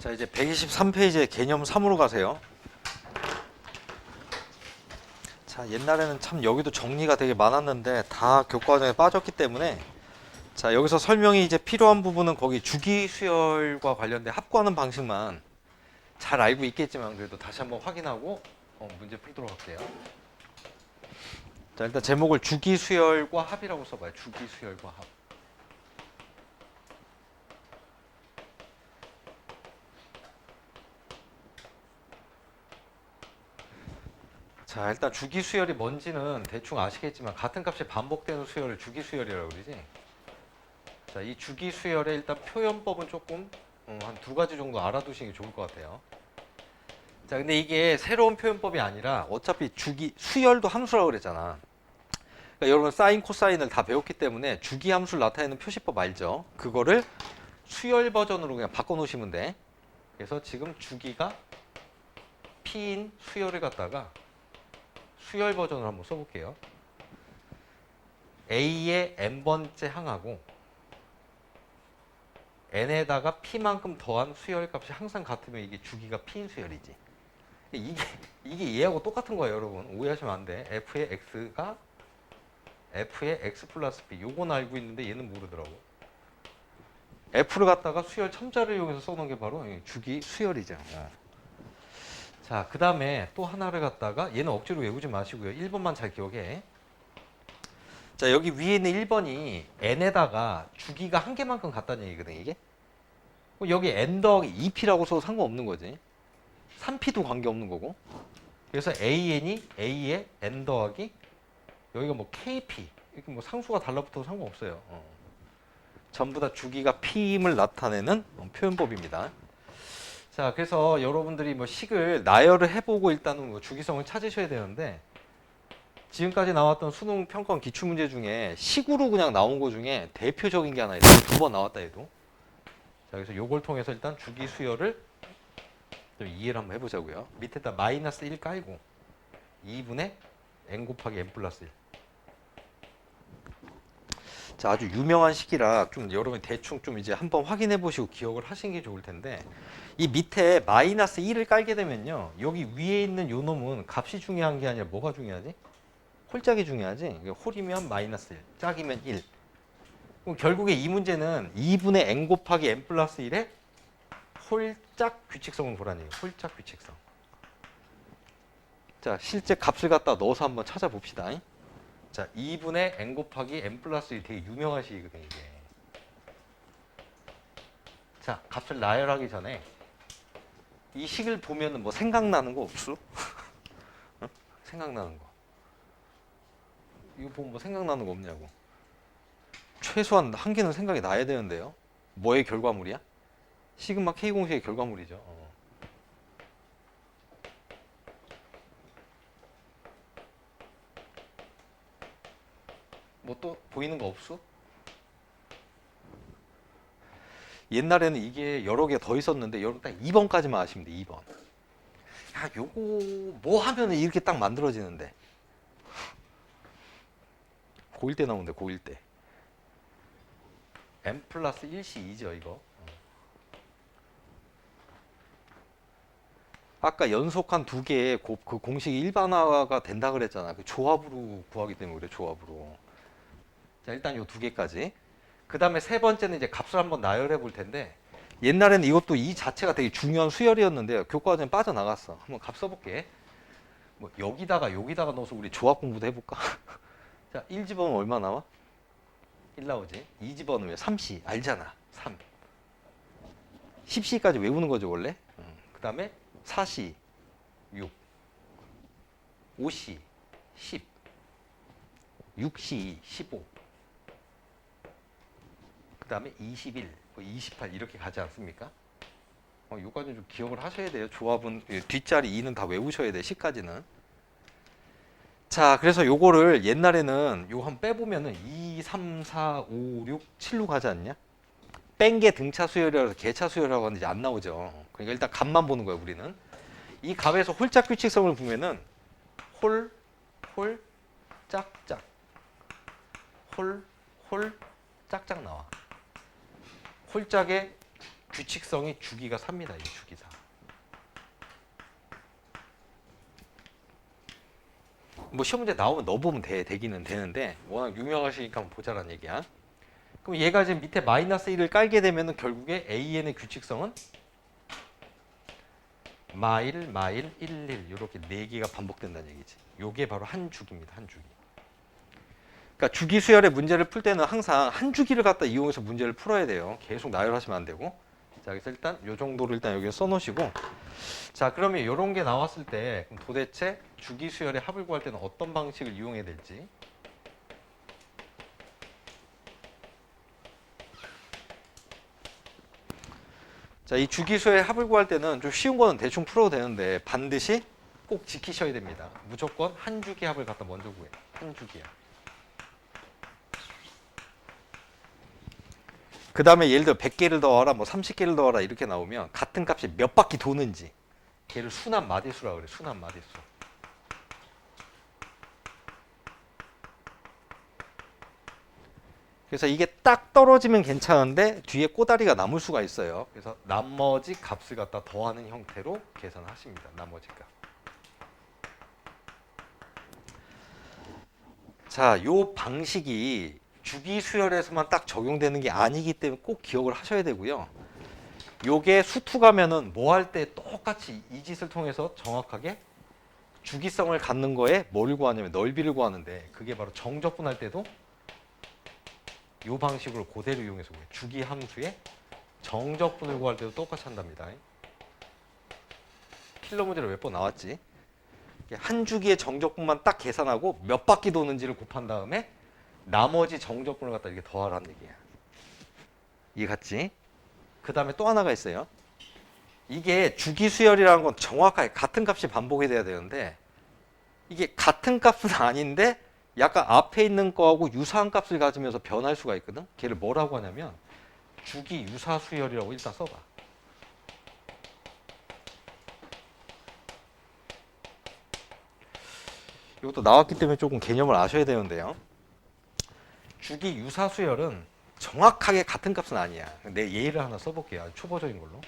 자 이제 123페이지의 개념 3으로 가세요. 자 옛날에는 참 여기도 정리가 되게 많았는데 다 교과정에 빠졌기 때문에 자 여기서 설명이 이제 필요한 부분은 거기 주기 수열과 관련된 합구하는 방식만 잘 알고 있겠지만 그래도 다시 한번 확인하고 어, 문제 풀도록 할게요. 자 일단 제목을 주기 수열과 합이라고 써봐요. 주기 수열과 합. 자 일단 주기 수열이 뭔지는 대충 아시겠지만 같은 값이 반복되는 수열을 주기 수열이라고 그러지. 자 이 주기 수열의 일단 표현법은 조금 음, 한두 가지 정도 알아두시는 게 좋을 것 같아요. 자 근데 이게 새로운 표현법이 아니라 어차피 주기 수열도 함수라고 그랬잖아. 그러니까 여러분 사인 코사인을 다 배웠기 때문에 주기 함수를 나타내는 표시법 알죠? 그거를 수열 버전으로 그냥 바꿔 놓으시면 돼. 그래서 지금 주기가 p인 수열을 갖다가 수열 버전을 한번 써볼게요. a의 n번째 항하고 n에다가 p만큼 더한 수열 값이 항상 같으면 이게 주기가 p인 수열이지. 이게 이게 얘하고 똑같은 거예요, 여러분. 오해하시면 안 돼. f의 x가 f의 x 플러스 b 요건 알고 있는데 얘는 모르더라고. f를 갖다가 수열 첨자를 이용해서 써놓은 게 바로 이 주기 수열이죠. 어. 자, 그 다음에 또 하나를 갖다가 얘는 억지로 외우지 마시고요. 1번만 잘 기억해. 자, 여기 위에 있는 1번이 n에다가 주기가 한 개만큼 같다는 얘기거든, 이게. 그럼 여기 n 더하기 2p라고 써도 상관없는 거지. 3p도 관계없는 거고. 그래서 an이 a의 n 더하기 여기가 뭐 kp 이렇게 뭐 상수가 달라붙어도 상관없어요. 어. 전부 다 주기가 p임을 나타내는 표현법입니다. 자, 그래서 여러분들이 뭐 식을 나열을 해보고 일단은 뭐 주기성을 찾으셔야 되는데 지금까지 나왔던 수능 평가원 기출 문제 중에 식으로 그냥 나온 거 중에 대표적인 게 하나 있어요. 두 번 나왔다 해도. 자, 그래서 요걸 통해서 일단 주기 수열을 좀 이해를 한번 해보자고요. 밑에다 마이너스 1 깔고 2분의 n 곱하기 n 플러스 1. 자, 아주 유명한 식이라 좀 여러분이 대충 좀 이제 한번 확인해 보시고 기억을 하시는 게 좋을 텐데 이 밑에 마이너스 1을 깔게 되면요. 여기 위에 있는 요 놈은 값이 중요한 게 아니라 뭐가 중요하지? 홀짝이 중요하지? 홀이면 마이너스 1, 짝이면 1. 그럼 결국에 이 문제는 2분의 n 곱하기 n 플러스 1의 홀짝 규칙성을 얘기예요. 홀짝 규칙성. 자, 실제 값을 갖다 넣어서 한번 찾아봅시다. 자, 2분의 n 곱하기 n 플러스 1 되게 유명한 식이거든요, 이게. 자, 값을 나열하기 전에 이 식을 보면은 뭐 생각나는 거 없어? 어? 생각나는 거. 이거 보면 뭐 생각나는 거 없냐고. 최소한 한 개는 생각이 나야 되는데요. 뭐의 결과물이야? 시그마 K 공식의 결과물이죠. 어. 뭐 또 보이는 거 없어? 옛날에는 이게 여러 개 더 있었는데 여러분 딱 2번까지만 아시면 돼. 2번. 야, 요거 뭐 하면은 이렇게 딱 만들어지는데. 고1 때 나오는데 고1 때. m 플러스 1시 2죠, 이거. 어. 아까 연속한 두 개의 고- 그 공식이 일반화가 된다 그랬잖아. 그 조합으로 구하기 때문에 그래, 조합으로. 자, 일단 요 두 개까지. 그 다음에 세 번째는 이제 값을 한번 나열해 볼 텐데, 옛날에는 이것도 이 자체가 되게 중요한 수열이었는데, 교과전에 빠져나갔어. 한번 값 써볼게. 뭐, 여기다가, 여기다가 넣어서 우리 조합 공부도 해볼까? 자, 1 집어넣으면 얼마 나와? 1 나오지. 2 집어넣으면 3C. 알잖아. 3. 10C까지 외우는 거죠, 원래. 그 다음에 4C. 6. 5C. 10. 6C. 15. 그 다음에 21, 뭐28 이렇게 가지 않습니까? 어, 요까지는 좀 기억을 하셔야 돼요. 조합은 예, 뒷자리 2는 다 외우셔야 돼. 10까지는. 자, 그래서 요거를 옛날에는 요거 한번 빼보면은 2, 3, 4, 5, 6, 7로 가지 않냐? 뺀 게 등차 수열이라서 개차 수열이라고 하는데 안 나오죠. 그러니까 일단 값만 보는 거예요, 우리는. 이 값에서 홀짝 규칙성을 보면은 홀, 홀, 짝짝. 홀, 홀, 짝짝 나와. 홀짝에 규칙성이 주기가 3입니다. 이 주기 4. 뭐 시험 문제 나오면 넣어보면 돼, 되기는 되는데 워낙 유명하시니까 보자란 얘기야. 그럼 얘가 지금 밑에 마이너스 1을 깔게 되면은 결국에 AN의 규칙성은 마일, 마일, 1, 1 이렇게 네 개가 반복된다는 얘기지. 요게 바로 한 주기입니다. 한 주기. 그러니까 주기 수열의 문제를 풀 때는 항상 한 주기를 갖다 이용해서 문제를 풀어야 돼요. 계속 나열하시면 안 되고. 자, 그래서 일단 요 정도를 일단 여기에 써 놓으시고 자, 그러면 요런 게 나왔을 때 도대체 주기 수열의 합을 구할 때는 어떤 방식을 이용해야 될지 자, 이 주기수의 합을 구할 때는 좀 쉬운 거는 대충 풀어도 되는데 반드시 꼭 지키셔야 됩니다. 무조건 한 주기 합을 갖다 먼저 구해. 한 주기야. 그 다음에 예를 들어 100개를 더하라, 뭐 30개를 더하라 이렇게 나오면 같은 값이 몇 바퀴 도는지 걔를 순환 마디수라 그래. 순환 마디수. 그래서 이게 딱 떨어지면 괜찮은데 뒤에 꼬다리가 남을 수가 있어요. 그래서 나머지 값을 갖다 더하는 형태로 계산하십니다. 나머지 값. 자, 요 방식이 주기 수열에서만 딱 적용되는 게 아니기 때문에 꼭 기억을 하셔야 되고요. 요게 수투 가면은 뭐 할 때 똑같이 이 짓을 통해서 정확하게 주기성을 갖는 거에 뭘 구하냐면 넓이를 구하는데 그게 바로 정적분할 때도 이 방식으로 그대로 이용해서 구해요. 주기 함수의 정적분을 구할 때도 똑같이 한답니다. 필러 문제로 몇 번 나왔지? 한 주기의 정적분만 딱 계산하고 몇 바퀴 도는지를 곱한 다음에 나머지 정적분을 갖다 이렇게 더하라는 얘기야. 이해 갔지? 그 다음에 또 하나가 있어요. 이게 주기 수열이라는 건 정확하게 같은 값이 반복이 돼야 되는데 이게 같은 값은 아닌데 약간 앞에 있는 거하고 유사한 값을 가지면서 변할 수가 있거든. 걔를 뭐라고 하냐면 주기 유사 수열이라고 일단 써봐. 이것도 나왔기 때문에 조금 개념을 아셔야 되는데요. 주기 유사 수열은 정확하게 같은 값은 아니야. 내 예를 하나 써볼게요. 초보적인 걸로.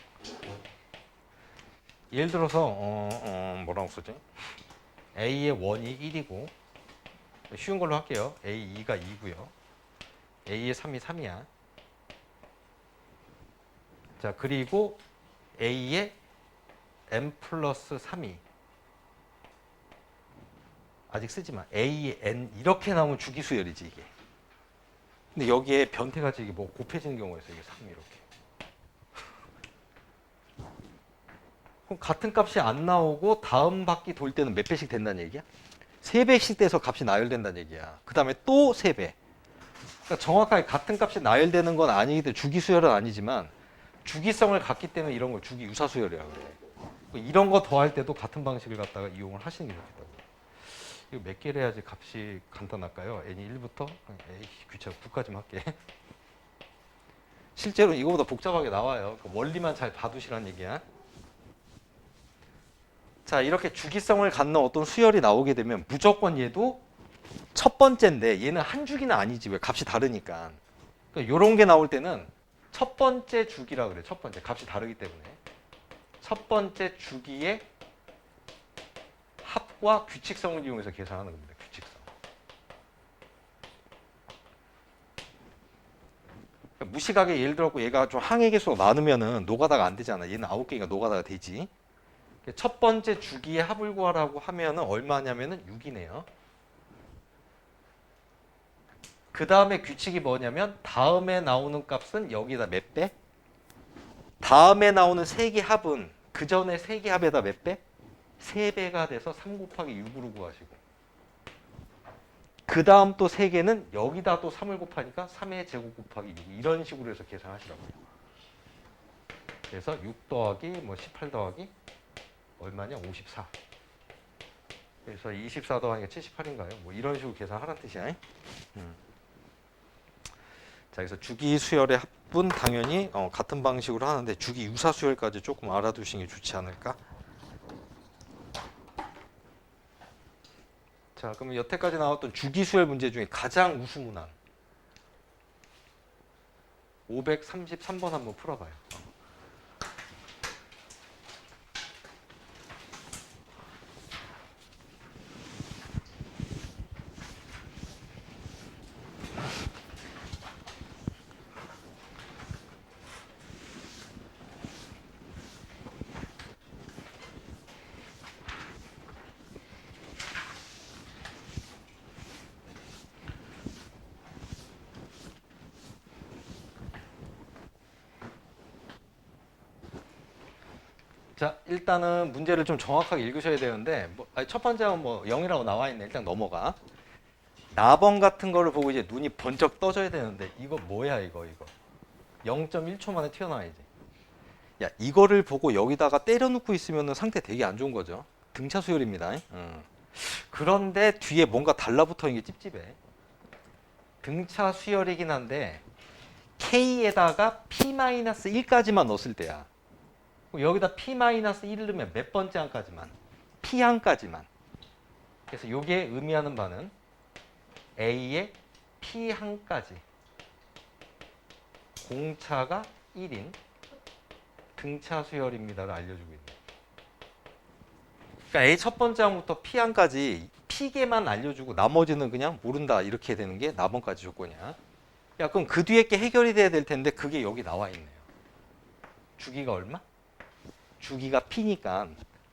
예를 들어서 어, 어, 뭐라고 쓰지? A의 원이 1이고 쉬운 걸로 할게요. A 2가 2고요. A의 3이 3이야. 자 그리고 A의 n 플러스 3이 아직 쓰지 마. A의 n 이렇게 나오면 주기 수열이지 이게. 근데 여기에 변태같이 이게 뭐 곱해지는 경우가 있어요. 이게 3 이렇게. 그럼 같은 값이 안 나오고 다음 바퀴 돌 때는 몇 배씩 된다는 얘기야? 세 배씩 돼서 값이 나열된다는 얘기야. 그 다음에 또세 배. 그러니까 정확하게 같은 값이 나열되는 건 아니기 때문에 주기 수열은 아니지만 주기성을 갖기 때문에 이런 걸 주기 유사 수열이라고 그래. 뭐 이런 거 더할 때도 같은 방식을 갖다가 이용을 하시는 게 좋겠다고. 이거 몇 개를 해야지 값이 간단할까요? n이 1부터 에이 귀찮아 9까지만 할게. 실제로 이거보다 복잡하게 나와요. 그 원리만 잘 봐두시라는 얘기야. 자 이렇게 주기성을 갖는 어떤 수열이 나오게 되면 무조건 얘도 첫 번째인데 얘는 한 주기는 아니지 왜 값이 다르니까 그러니까 이런 게 나올 때는 첫 번째 주기라 그래 첫 번째 값이 다르기 때문에 첫 번째 주기의 합과 규칙성을 이용해서 계산하는 겁니다 규칙성 그러니까 무식하게 예를 들었고 얘가 좀 항해 개수가 많으면은 노가다가 안 되잖아 얘는 아홉 개니까 노가다가 되지 첫 번째 주기의 합을 구하라고 하면은 얼마냐면은 6이네요. 그 다음에 규칙이 뭐냐면 다음에 나오는 값은 여기다 몇 배? 다음에 나오는 세개 합은 그 전에 세개 합에다 몇 배? 3배가 돼서 3 곱하기 6으로 구하시고 그 다음 또 3개는 여기다 또 3을 곱하니까 3의 제곱 곱하기 6 이런 식으로 해서 계산하시라고요. 그래서 6 더하기 뭐 18 더하기 얼마냐? 54. 그래서 24 더하니까 78인가요? 뭐 이런 식으로 계산하라는 뜻이야. 음. 자, 그래서 주기 수열의 합분 당연히 어, 같은 방식으로 하는데 주기 유사 수열까지 조금 알아두시는 게 좋지 않을까? 자, 그러면 여태까지 나왔던 주기 수열 문제 중에 가장 우수문항 533번 한번 풀어봐요. 자, 일단은 문제를 좀 정확하게 읽으셔야 되는데 뭐, 아니, 첫 번째는 뭐 0이라고 나와 있네. 일단 넘어가. 나번 같은 거를 보고 이제 눈이 번쩍 떠져야 되는데 이거 뭐야 이거 이거. 0.1초 만에 튀어나와야지. 야, 이거를 보고 여기다가 때려 눕고 있으면 상태 되게 안 좋은 거죠. 등차 수열입니다. 응. 그런데 뒤에 뭔가 달라붙어 있는 게 찝찝해. 등차 수열이긴 한데 K에다가 P-1까지만 넣었을 때야. 그럼 여기다 P-1을 넣으면 몇 번째 항까지만? P 항까지만. 그래서 이게 의미하는 바는 A의 P 항까지. 공차가 1인 등차 수열입니다를 알려주고 있네. 그러니까 A 첫 번째 항부터 P 항까지 P개만 알려주고 나머지는 그냥 모른다 이렇게 되는 게 나번까지 조건이야. 야 그럼 그 뒤에 게 해결이 돼야 될 텐데 그게 여기 나와 있네요. 주기가 얼마? 주기가 P니까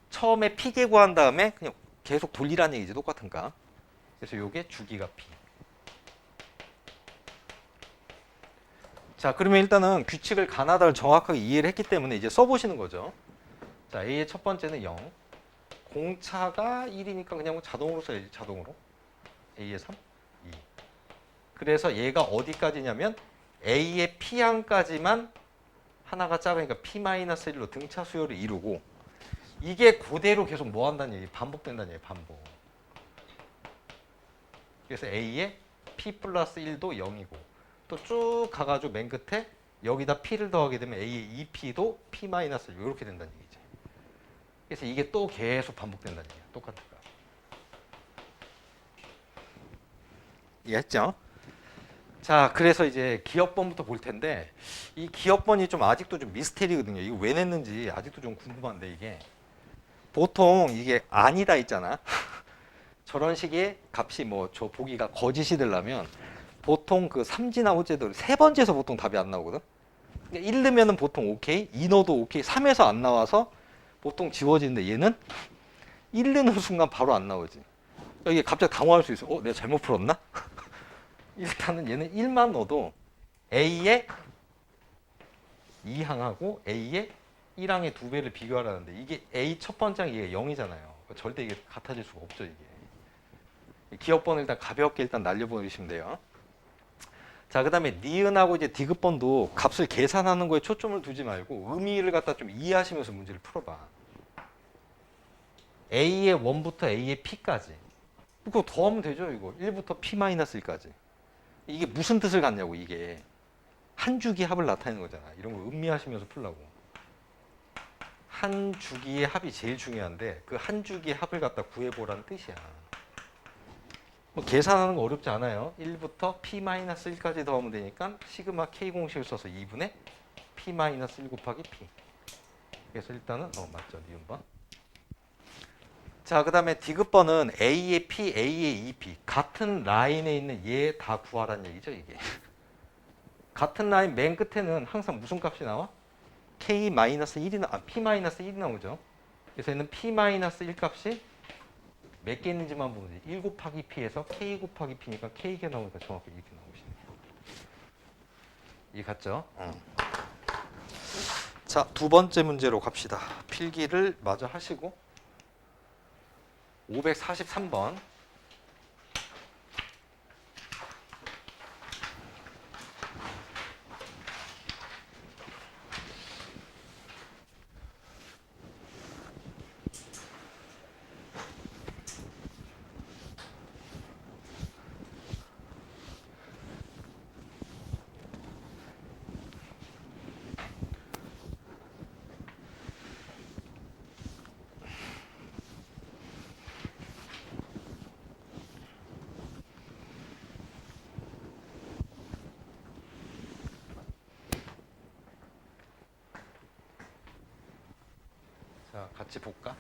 처음에 P개 구한 다음에 그냥 계속 돌리라는 얘기지 똑같은가? 그래서 요게 주기가 P. 자 그러면 일단은 규칙을 가나다를 정확하게 이해를 했기 때문에 이제 써보시는 거죠. 자 A의 첫 번째는 0. 공차가 1이니까 그냥 뭐 자동으로 써야지 자동으로. A의 3, 2. 그래서 얘가 어디까지냐면 A의 P항까지만 하나가 작으니까 P-1로 등차 수열을 이루고 이게 그대로 계속 뭐 한다는 얘기 반복된다는 얘기 반복. 그래서 A의 P 플러스 1도 0이고 또 쭉 가가지고 맨 끝에 여기다 P를 더하게 되면 A의 2P도 P-1 이렇게 된다는 얘기지. 그래서 이게 또 계속 반복된다는 얘기야. 똑같은 거. 이해했죠? 자, 그래서 이제 기업번부터 볼 텐데 이 기업번이 좀 아직도 좀 미스테리거든요. 이거 왜 냈는지 아직도 좀 궁금한데 이게 보통 이게 아니다 있잖아. 저런 식의 값이 뭐 저 보기가 거짓이 되려면 보통 그 삼지나 호재들 세 번째에서 보통 답이 안 나오거든. 그러니까 1 넣으면은 보통 오케이, 2 넣어도 오케이, 3에서 안 나와서 보통 지워지는데 얘는 1 넣는 순간 바로 안 나오지. 그러니까 이게 갑자기 당황할 수 있어. 어, 내가 잘못 풀었나? 일단은 얘는 1만 넣어도 A의 2항하고 A의 1항의 두 배를 비교하라는데 이게 A 첫 번째 항이 이게 0이잖아요. 절대 이게 같아질 수가 없죠, 이게. 기업번을 일단 가볍게 일단 날려보시면 돼요. 자, 그 다음에 니은하고 이제 디귿번도 값을 계산하는 거에 초점을 두지 말고 의미를 갖다 좀 이해하시면서 문제를 풀어봐. A의 1부터 A의 P까지. 그거 더하면 되죠, 이거. 1부터 P-1까지. 이게 무슨 뜻을 갖냐고, 이게. 한 주기 합을 나타내는 거잖아. 이런 거 음미하시면서 풀라고. 한 주기의 합이 제일 중요한데 그 한 주기의 합을 갖다 구해보라는 뜻이야. 뭐 계산하는 거 어렵지 않아요. 1부터 P-1까지 더하면 되니까 시그마 K 공식을 써서 2분의 P-1 곱하기 P. 그래서 일단은 어 맞죠. 니은번. 자, 그 다음에 디귿번은 A의 P, A의 2P 같은 라인에 있는 얘 다 구하라는 얘기죠, 이게. 같은 라인 맨 끝에는 항상 무슨 값이 나와? K-1이 나, 아, P-1이 나오죠. 그래서 얘는 P-1 값이 몇 개 있는지만 보면 돼. 1 곱하기 P에서 K 곱하기 P니까 K가 나오니까 정확히 이렇게 나오시네요. 이 같죠? 자, 두 번째 문제로 갑시다. 필기를 마저 하시고 543번 자, 같이 볼까?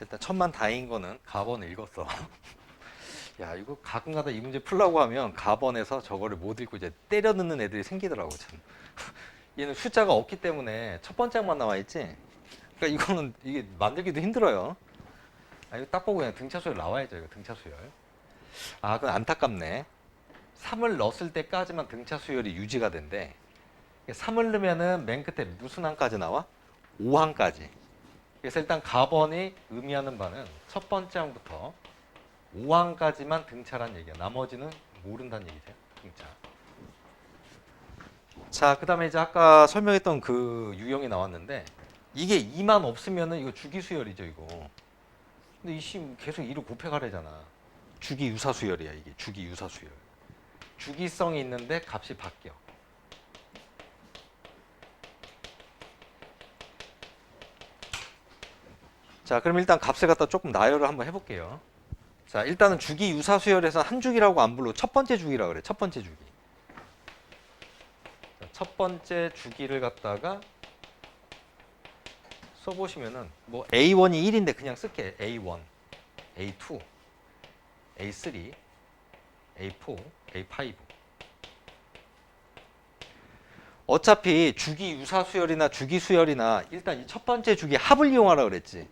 일단 천만 다행인 거는 가번 읽었어. 야, 이거 가끔가다 이 문제 풀라고 하면 가번에서 저거를 못 읽고 이제 때려 넣는 애들이 생기더라고, 참. 얘는 숫자가 없기 때문에 첫 번째 항만 나와 있지. 그러니까 이거는 이게 만들기도 힘들어요. 아, 이거 딱 보고 그냥 등차 수열 나와야죠, 이거 등차 수열. 아, 그건 안타깝네. 3을 넣었을 때까지만 등차 수열이 유지가 된대. 3을 넣으면은 맨 끝에 무슨 항까지 나와? 5항까지. 그래서 일단 가번이 의미하는 바는 첫 번째 항부터 5항까지만 등차란 얘기야. 나머지는 모른다는 얘기죠. 등차. 자, 그다음에 이제 아까 설명했던 그 유형이 나왔는데 이게 2만 없으면은 이거 주기 수열이죠, 이거. 근데 이씨 계속 2로 곱해가래잖아. 주기 유사 수열이야, 이게. 주기 유사 수열. 주기성이 있는데 값이 바뀌어. 자, 그럼 일단 값을 갖다 조금 나열을 한번 해볼게요. 자, 일단은 주기 유사 수열에서 한 주기라고 안 부르고 첫 번째 주기라 그래. 첫 번째 주기. 자, 첫 번째 주기를 갖다가 써 보시면은 뭐 A1이 1인데 그냥 쓸게. A1, A2, A3, A4, A5. 어차피 주기 유사 수열이나 주기 수열이나 일단 이 첫 번째 주기 합을 이용하라 그랬지.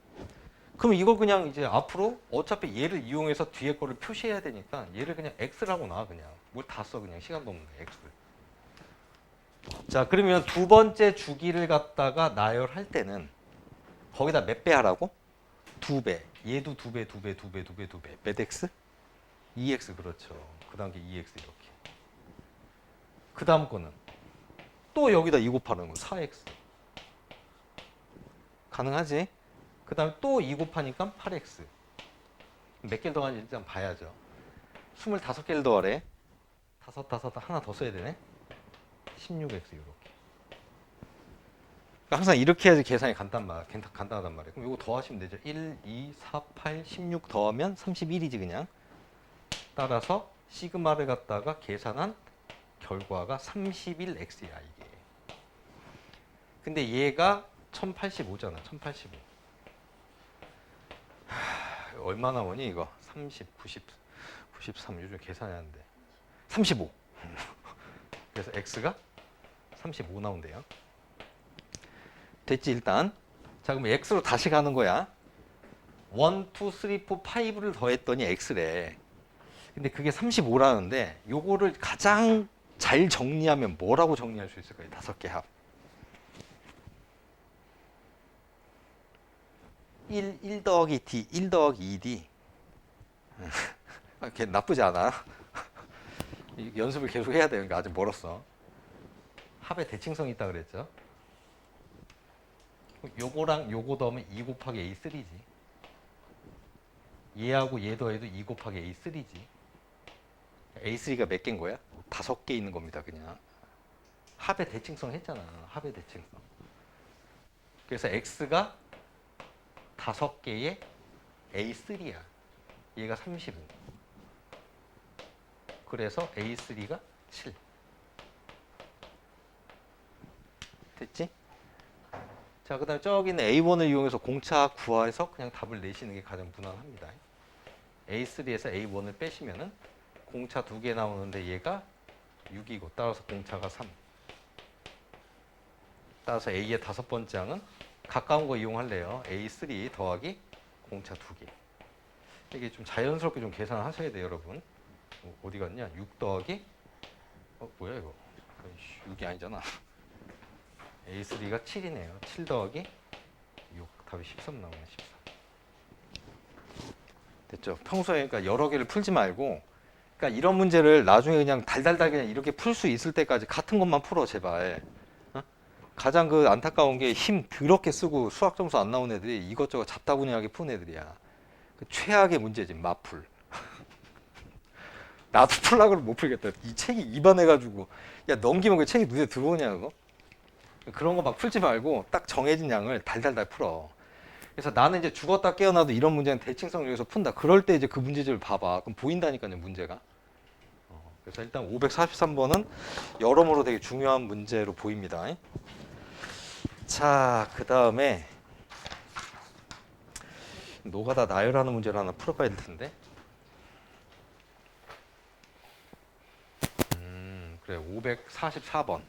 그럼 이걸 그냥 이제 앞으로 어차피 얘를 이용해서 뒤에 거를 표시해야 되니까 얘를 그냥 x라고 놔 그냥 뭘 다 써 그냥 시간도 없는데 x를. 자 그러면 두 번째 주기를 갖다가 나열할 때는 거기다 몇 배 하라고? 두 배. 얘도 두 배, 두 배, 두 배, 두 배, 두 배. 몇 x? 2x 그렇죠. 그 다음 게 2x 이렇게. 그 다음 거는 또 여기다 2 곱하는 거 4x. 가능하지? 그 다음에 또 2 곱하니까 8x. 몇 개를 더 하는지 일단 봐야죠. 25개를 더하래. 다섯, 다섯, 하나 더 써야 되네. 16x 이렇게. 그러니까 항상 이렇게 해야지 계산이 간단 말, 간단- 간단하단 말이에요. 그럼 이거 더하시면 되죠. 1, 2, 4, 8, 16 더하면 31이지 그냥. 따라서 시그마를 갖다가 계산한 결과가 31x야 이게. 근데 얘가 1085잖아. 1085. 하, 얼마 나오니 이거? 30, 90, 93 요즘 계산하는데 35. 그래서 x가 35 나온대요. 됐지 일단. 자 그럼 x로 다시 가는 거야. 1, 2, 3, 4, 5를 더했더니 x래. 근데 그게 35라는데 요거를 가장 잘 정리하면 뭐라고 정리할 수 있을까요? 다섯 개 합. 1, 1 더하기 d, 1 더하기 2d. 아, 걔 나쁘지 않아. 이 연습을 계속 해야 돼요. 그러니까 아직 멀었어. 합의 대칭성이 있다 그랬죠. 요거랑 요거 더하면 2 곱하기 A3지. 얘하고 얘 더해도 2 곱하기 A3지. A3가 몇 개인 거야? 다섯 개 있는 겁니다, 그냥. 합의 대칭성 했잖아. 합의 대칭성. 그래서 X가 다섯 개의 A3야. 얘가 35. 그래서 A3가 7. 됐지? 자, 그 다음에 저기는 A1을 이용해서 공차 구하해서 그냥 답을 내시는 게 가장 무난합니다. A3에서 A1을 빼시면은 공차 두 개 나오는데 얘가 6이고 따라서 공차가 3. 따라서 A의 다섯 번째 항은 가까운 거 이용할래요. A3 더하기 공차 두 개. 이게 좀 자연스럽게 좀 계산을 하셔야 돼요, 여러분. 어, 어디 갔냐? 6 더하기 어 뭐야 이거? 아이씨, 6이 아니잖아. A3가 7이네요. 7 더하기 6 답이 13 나오네. 13. 됐죠? 평소에 그러니까 여러 개를 풀지 말고 그러니까 이런 문제를 나중에 그냥 달달달 그냥 이렇게 풀 수 있을 때까지 같은 것만 풀어 제발. 어? 가장 그 안타까운 게 힘 더럽게 쓰고 수학 점수 안 나온 애들이 이것저것 잡다구니하게 푼 애들이야. 그 최악의 문제지 마풀. 나도 그러면 못 풀겠다. 이 책이 입안해가지고 야 넘기면 그 책이 눈에 들어오냐 그거? 그런 거 막 풀지 말고 딱 정해진 양을 달달달 풀어. 그래서 나는 이제 죽었다 깨어나도 이런 문제는 대칭성 중에서 푼다. 그럴 때 이제 그 문제집을 봐봐. 그럼 보인다니까요, 문제가. 어, 그래서 일단 543번은 여러모로 되게 중요한 문제로 보입니다. 자, 그 다음에 노가다 나열하는 문제를 하나 풀어봐야 될 텐데. 음, 그래, 544번.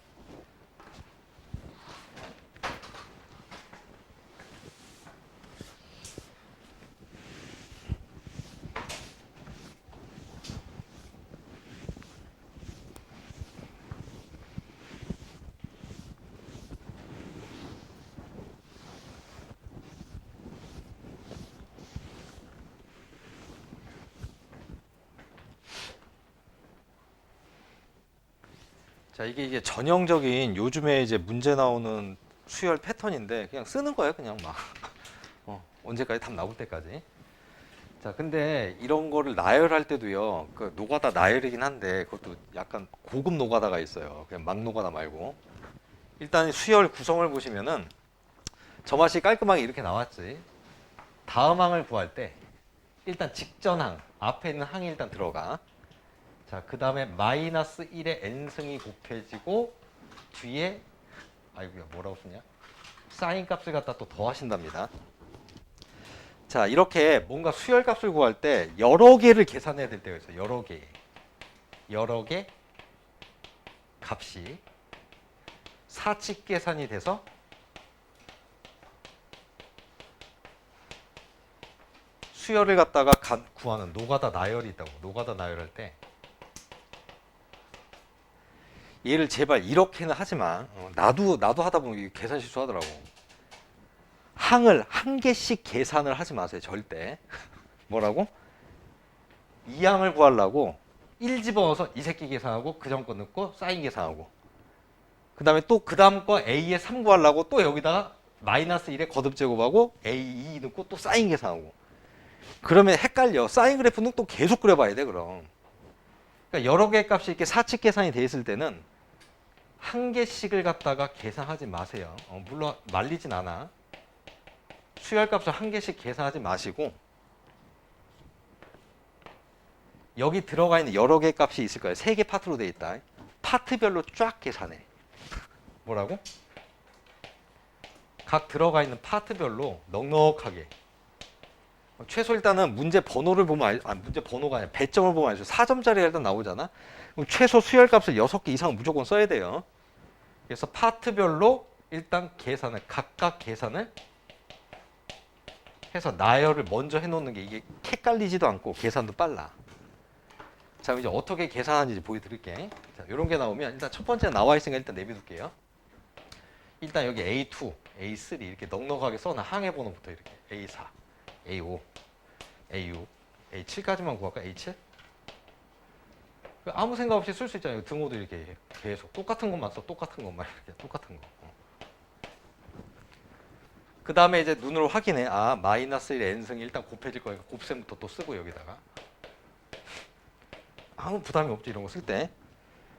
이게 이제 전형적인 요즘에 이제 문제 나오는 수열 패턴인데 그냥 쓰는 거예요 그냥 막. 어, 언제까지 답 나올 때까지. 자 근데 이런 거를 나열할 때도요 그 노가다 나열이긴 한데 그것도 약간 고급 노가다가 있어요. 그냥 막 노가다 말고. 일단 수열 구성을 보시면은 저 맛이 깔끔하게 이렇게 나왔지. 다음 항을 구할 때 일단 직전항 앞에 있는 항이 일단 들어가 자, 그 다음에 마이너스 1의 n승이 곱해지고 뒤에 아이고야 뭐라고 쓰냐? 사인 값을 갖다 또 더하신답니다. 자, 이렇게 뭔가 수열 값을 구할 때 여러 개를 계산해야 될 때가 있어요. 여러 개. 여러 개 값이 사칙 계산이 돼서 수열을 갖다가 가- 구하는 노가다 나열이 있다고. 노가다 나열할 때 얘를 제발 이렇게는 하지 마. 어, 나도 나도 하다 보면 계산 실수하더라고. 항을 한 개씩 계산을 하지 마세요. 절대. 뭐라고? 이 항을 구하려고 1 집어넣어서 이 새끼 계산하고 그 다음 거 넣고 사인 계산하고 그 다음에 또 그 다음 거 A에 3 구하려고 또 여기다가 마이너스 1에 거듭 제곱하고 A 2 넣고 또 사인 계산하고 그러면 헷갈려. 사인 그래프는 또 계속 그려봐야 돼 그럼. 그러니까 여러 개 값이 이렇게 사칙 계산이 돼 있을 때는 한 개씩을 갖다가 계산하지 마세요. 어, 물론 말리진 않아. 수열 값을 한 개씩 계산하지 마시고 여기 들어가 있는 여러 개 값이 있을 거예요. 세 개 파트로 돼 있다. 파트별로 쫙 계산해. 뭐라고? 각 들어가 있는 파트별로 넉넉하게 어, 최소 일단은 문제 번호를 보면 알, 아 문제 번호가 아니라 배점을 보면 알죠. 4점짜리가 일단 나오잖아. 그럼 최소 수열 값을 6개 이상 무조건 써야 돼요. 그래서 파트별로 일단 계산을 각각 계산을 해서 나열을 먼저 해 놓는 게 이게 헷갈리지도 않고 계산도 빨라. 자, 이제 어떻게 계산하는지 보여 드릴게. 자, 이런 게 나오면 일단 첫 번째 나와 있으니까 일단 내비 둘게요. 일단 여기 A2, A3 이렇게 넉넉하게 써놔. 항해 번호부터 이렇게 A4, A5, A6, A7까지만 구할까? A7? 그 아무 생각 없이 쓸 수 있잖아요. 등호도 이렇게 계속 똑같은 것만 써. 똑같은 것만 이렇게 똑같은 거. 어. 그 다음에 이제 눈으로 확인해. 아 마이너스 1 n승이 일단 곱해질 거니까 곱셈부터 또 쓰고 여기다가 아무 부담이 없지 이런 거 쓸 때.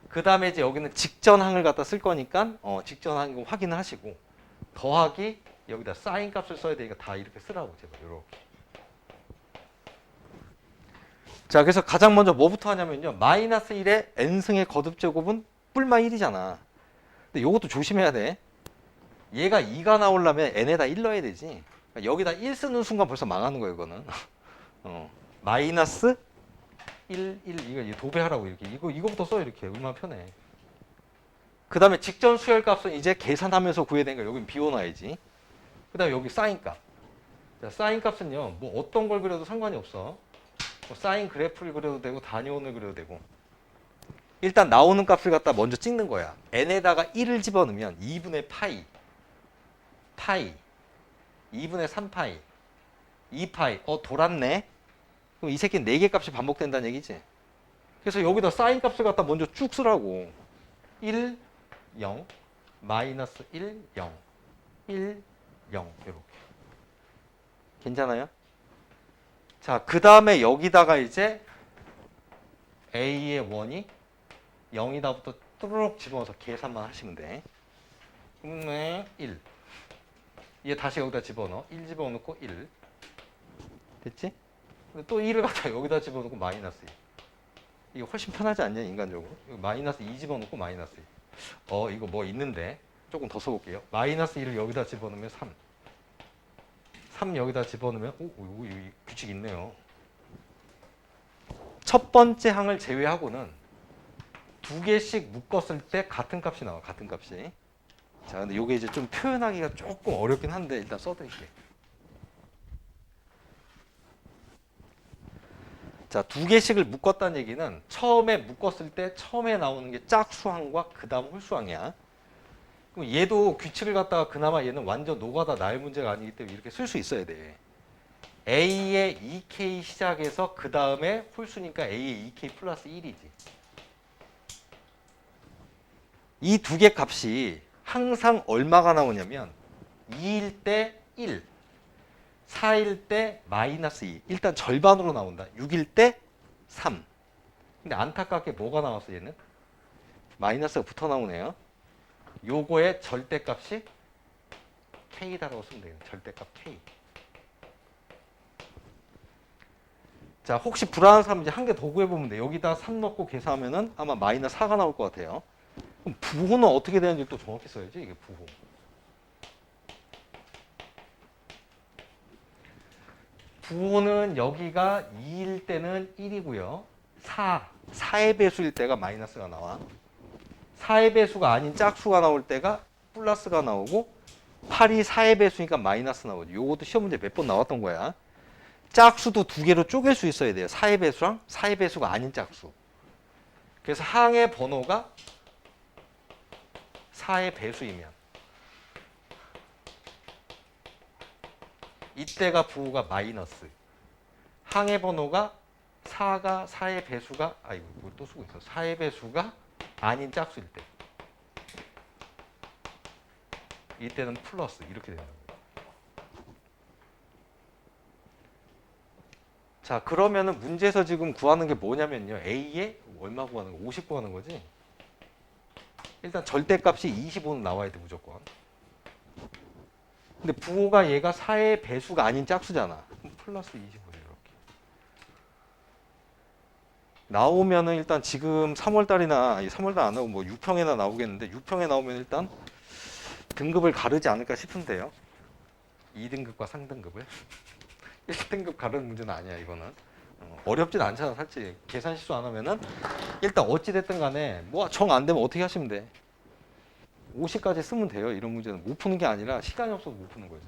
그 다음에 이제 여기는 직전 항을 갖다 쓸 거니까 어, 직전 항 확인을 하시고 더하기 여기다 사인 값을 써야 되니까 다 이렇게 쓰라고 제발 이렇게. 자 그래서 가장 먼저 뭐부터 하냐면요 마이너스 1의 n승의 거듭 제곱은 뿔마 1이잖아. 근데 이것도 조심해야 돼. 얘가 2가 나오려면 n에다 1 넣어야 되지. 그러니까 여기다 1 쓰는 순간 벌써 망하는 거예요 이거는. 어, 마이너스 1, 1 이거 이거 도배하라고 이렇게 이거 이거부터 써 이렇게 얼마나 편해. 그 다음에 직전 수열 값은 이제 계산하면서 구해야 되니까 여기 비워놔야지. 그 다음에 여기 사인 값. 자, 사인 값은요 뭐 어떤 걸 그려도 상관이 없어. 뭐 사인 그래프를 그려도 되고 단위원을 그려도 되고. 일단 나오는 값을 갖다 먼저 찍는 거야. n에다가 1을 집어넣으면 2분의 파이, 파이, 2분의 3파이, 2파이. 어 돌았네. 그럼 이 새끼는 4개 값이 반복된다는 얘기지. 그래서 여기다 사인 값을 갖다 먼저 쭉 쓰라고. 1, 0, 마이너스 1, 0, 1, 0 이렇게. 괜찮아요? 자, 그 다음에 여기다가 이제 A의 원이 0이다부터 뚜루룩 집어넣어서 계산만 하시면 돼. 그러면 1. 얘 다시 여기다 집어넣어. 1 집어넣고 1. 됐지? 또 1을 갖다 여기다 집어넣고 마이너스 1. 이게 훨씬 편하지 않냐 인간적으로? 마이너스 2 집어넣고 마이너스 1. 어 이거 뭐 있는데 조금 더 써볼게요. 마이너스 1을 여기다 집어넣으면 3. 3 여기다 집어넣으면 오 이거, 이거 규칙 있네요. 첫 번째 항을 제외하고는 두 개씩 묶었을 때 같은 값이 나와 같은 값이. 자 근데 요게 이제 좀 표현하기가 조금 어렵긴 한데 일단 써드릴게요. 자, 두 개씩을 묶었다는 얘기는 처음에 묶었을 때 처음에 나오는 게 짝수항과 그 다음 홀수항이야. 그럼 얘도 규칙을 갖다가 그나마 얘는 완전 노가다 나의 문제가 아니기 때문에 이렇게 쓸 수 있어야 돼. A의 2K 시작해서 그 다음에 홀수니까 A의 2K 플러스 1이지. 이 두 개 값이 항상 얼마가 나오냐면 2일 때 1, 4일 때 마이너스 2. 일단 절반으로 나온다. 6일 때 3. 근데 안타깝게 뭐가 나왔어 얘는? 마이너스가 붙어 나오네요. 요거의 절대값이 k다라고 쓰면 돼요. 절대값 k. 자, 혹시 불안한 사람 이제 한 개 더 구해보면 돼. 여기다 3 넣고 계산하면 은 아마 마이너스 4가 나올 것 같아요. 그럼 부호는 어떻게 되는지 또 정확히 써야지, 이게 부호. 부호는 여기가 2일 때는 1이고요. 4, 4의 배수일 때가 마이너스가 나와. 4의 배수가 아닌 짝수가 나올 때가 플러스가 나오고 8이 4의 배수니까 마이너스 나오죠. 요것도 시험 문제 몇 번 나왔던 거야. 짝수도 두 개로 쪼갤 수 있어야 돼요. 4의 배수랑 4의 배수가 아닌 짝수. 그래서 항의 번호가 4의 배수이면 이때가 부호가 마이너스. 항의 번호가 4가 4의 배수가 아이고 이걸 또 쓰고 있어. 4의 배수가 아닌 짝수일 때. 이때는 플러스 이렇게 되는 거예요. 자 그러면은 문제에서 지금 구하는 게 뭐냐면요 A에 얼마 구하는 거? 50 구하는 거지 일단 절대값이 25는 나와야 돼 무조건 근데 부호가 얘가 4의 배수가 아닌 짝수잖아. 플러스 25죠 이렇게. 나오면은 일단 지금 3월달이나 3월달 안 나오고 뭐 6평에나 나오겠는데 6평에 나오면 일단 등급을 가르지 않을까 싶은데요. 2등급과 상등급을. 1등급 가르는 문제는 아니야 이거는. 어, 어렵진 않잖아 사실. 계산 실수 안 하면은 일단 어찌 됐든 간에 뭐 정 안 되면 어떻게 하시면 돼 50까지 쓰면 돼요. 이런 문제는 못 푸는 게 아니라 시간이 없어서 못 푸는 거지